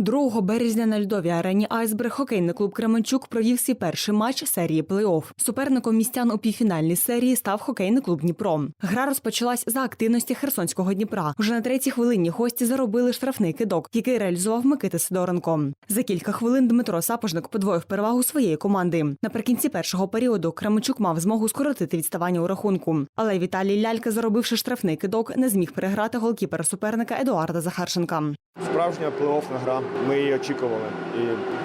2 березня на льодовій арені Айсберг хокейний клуб Кременчук провів свій перший матч серії плей-офф. Суперником містян у півфінальній серії став хокейний клуб Дніпро. Гра розпочалась за активності Херсонського Дніпра. Уже на третій хвилині гості заробили штрафний кидок, який реалізував Микита Сидоренко. За кілька хвилин Дмитро Сапожник подвоїв перевагу своєї команди. Наприкінці першого періоду Кременчук мав змогу скоротити відставання у рахунку. Але Віталій Лялька, заробивши штрафний кидок, не зміг переграти голкіпера суперника Едуарда Захарченка. Справжня плей-оффна гра. Ми її очікували і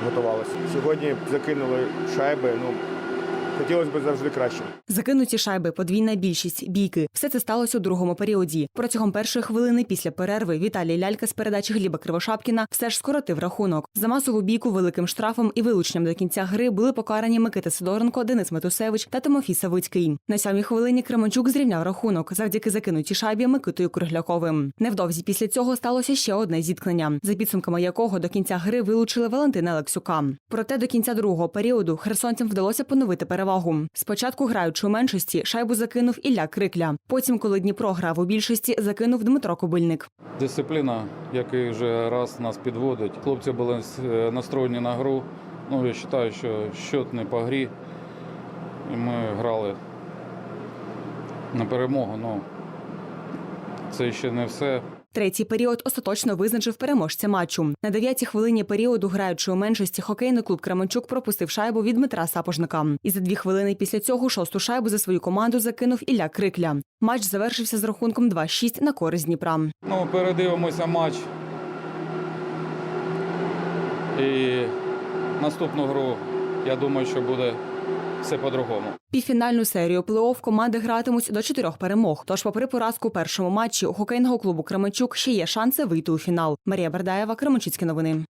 готувалися. Сьогодні закинули шайби. Ну хотілося б завжди краще. Закинуті шайби, подвійна більшість, бійки. Все це сталося у другому періоді. Протягом першої хвилини після перерви Віталій Лялька з передачі Гліба Кривошапкіна все ж скоротив рахунок. За масову бійку великим штрафом і вилученням до кінця гри були покарані Микита Сидоренко, Денис Метусевич та Тимофій Савицький. На сьомій хвилині Кременчук зрівняв рахунок завдяки закинутій шайбі Микитою Кругляковим. Невдовзі після цього сталося ще одне зіткнення, за підсумками якого до кінця гри вилучили Валентина Лексюка. Проте до кінця другого періоду херсонцям вдалося поновити перевагу. Спочатку, граючи у меншості, шайбу закинув Ілля Крикля. Потім, коли Дніпро грав у більшості, закинув Дмитро Кобильник. Дисципліна, який вже раз нас підводить. Хлопці були е, настроєні на гру. Ну, я вважаю, що щот не по грі. І ми грали на перемогу. Ну, це ще не все. Третій період остаточно визначив переможця матчу. На дев'ятій хвилині періоду, граючи у меншості, хокейний клуб Кременчук пропустив шайбу від Дмитра Сапожника. І за дві хвилини після цього шосту шайбу за свою команду закинув Ілля Крикля. Матч завершився з рахунком 2-6 на користь Дніпра. Ну, передивимося матч. І наступну гру, я думаю, що буде все по-другому. Півфінальну серію плей-офф команди гратимуть до чотирьох перемог. Тож, попри поразку у першому матчі, у хокейного клубу Кременчук ще є шанси вийти у фінал. Марія Бердаєва, Кременчуцькі новини.